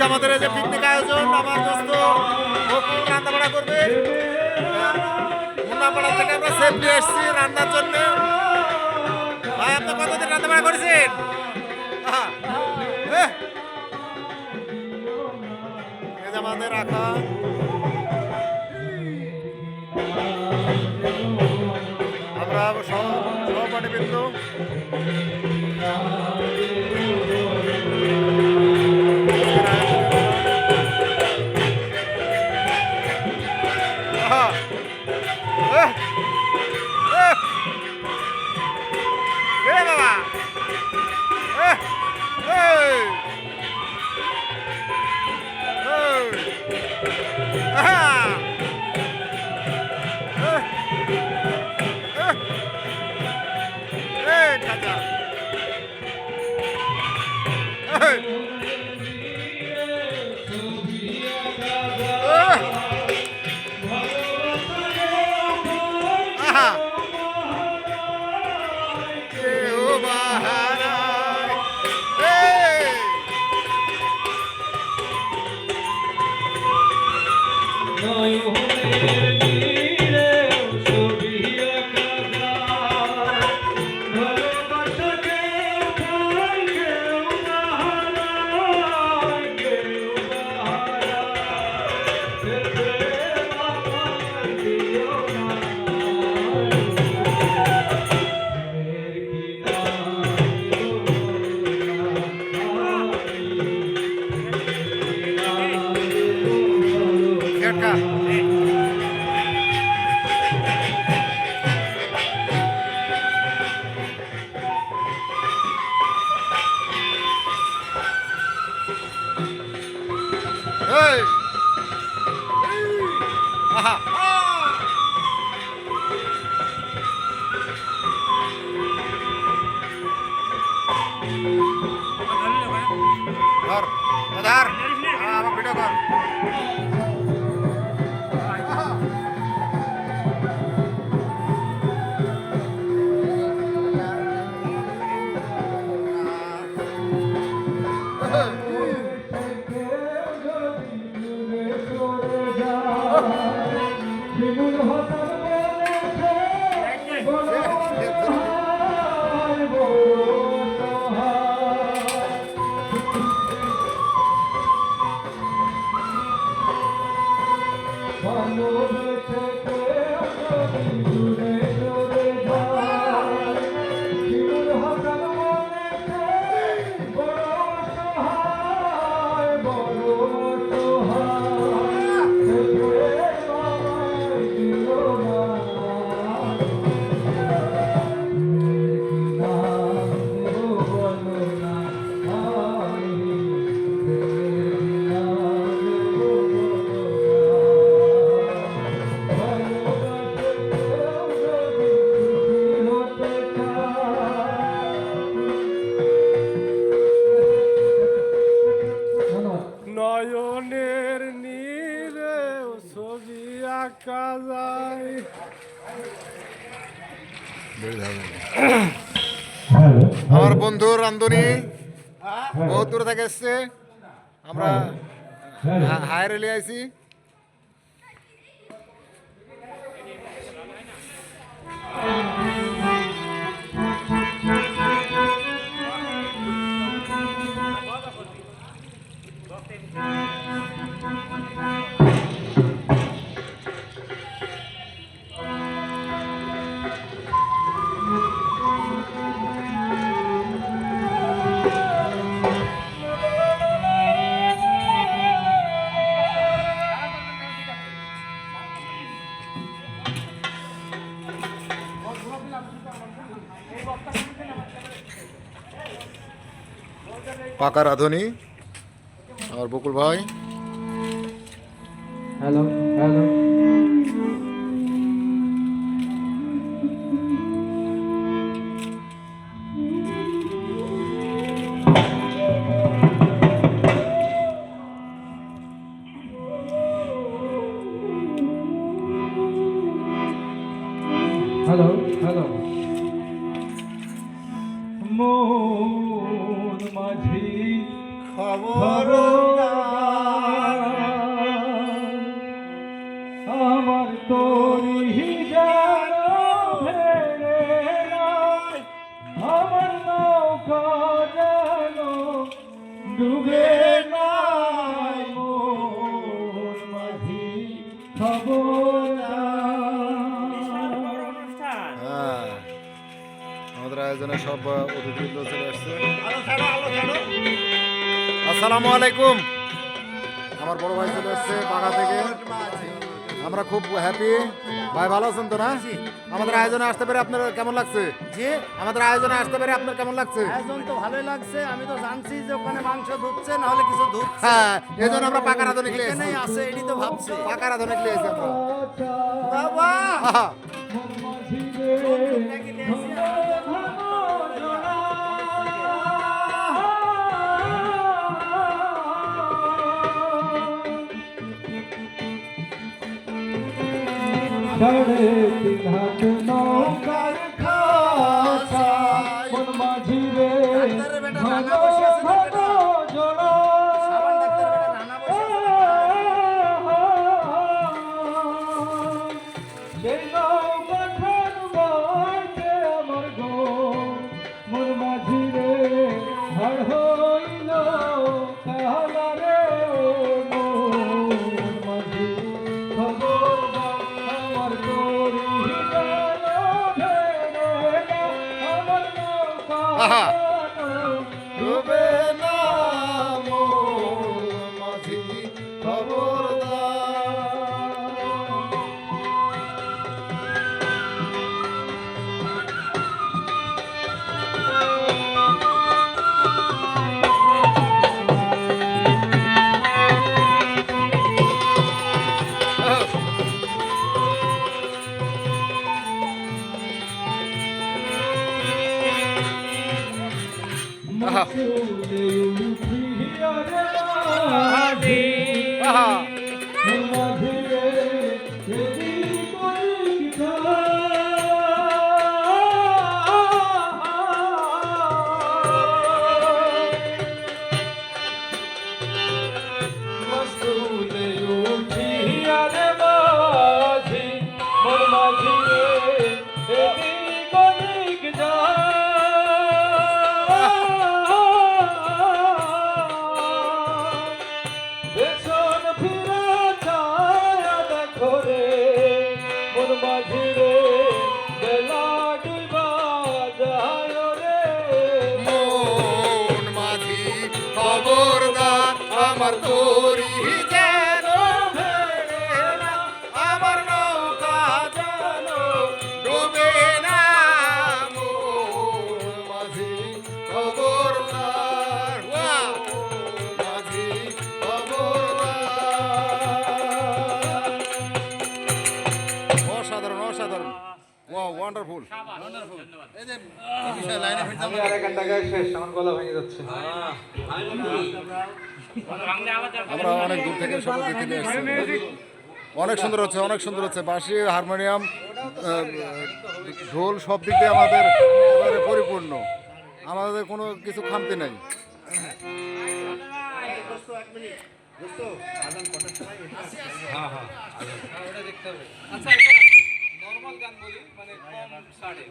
আজকে আমাদের এই যে পিকনিক আয়োজন, আমার দোস্ত রান্নাবাড়া করবে? মুন্নাপাড়া থেকে আমরা সেফ নিয়ে এসেছি রান্নার জন্য। ভাই, আপনি কতদিন রান্নাবাড়া করেছেন? আমাদের রাখা ধর ধর আমার ভিডিও কর নয়নের আমার বন্ধু রান্ধনি বহুত দূর থেকে এসছে। আমরা হায়ার এলে আইছি। পাকা রাঁধুনি আর বকুল ভাই। হ্যালো হ্যালো হ্যাঁ। আমাদের আয়োজনে সব অতিথিবৃন্দ চলে আসছে। আসসালামু আলাইকুম। আমার বড় ভাই চলে আসছে বাঘা থেকে। আমরা খুব হ্যাপি ভাই ভালো আছেন তো না? আমাদের আয়োজনে আসতে পারে আপনার কেমন লাগছে? জি। আমাদের আয়োজনে আসতে পেরে আপনার কেমন লাগছে? আয়োজন তো ভালোই লাগছে। আমি তো জানছি যে ওখানে মাংস ধুচ্ছে না হলে কিছু ধুচ্ছে। হ্যাঁ এই জন্য আমরা পাকা রাঁধুনি খেয়ে এখানেই আছে এটি তো ভাবছি। পাকা রাঁধুনি এসেছি আমরা। বাবা! আহা, সাড়ে ওয়ান্ডারফুল আমি আর এক ঘণ্টা গায়ে শেষ আমার গলা ভেঙে যাচ্ছে। আমরা অনেক দূর থেকে সব নিয়ে এসেছি। অনেক সুন্দর হচ্ছে অনেক সুন্দর হচ্ছে। বাঁশি হারমোনিয়াম ঢোল সব দিক দিয়ে আমাদের একেবারে পরিপূর্ণ। আমাদের কোনো কিছু খামতি নাই। কম গান বলি মানে কম সাড়ে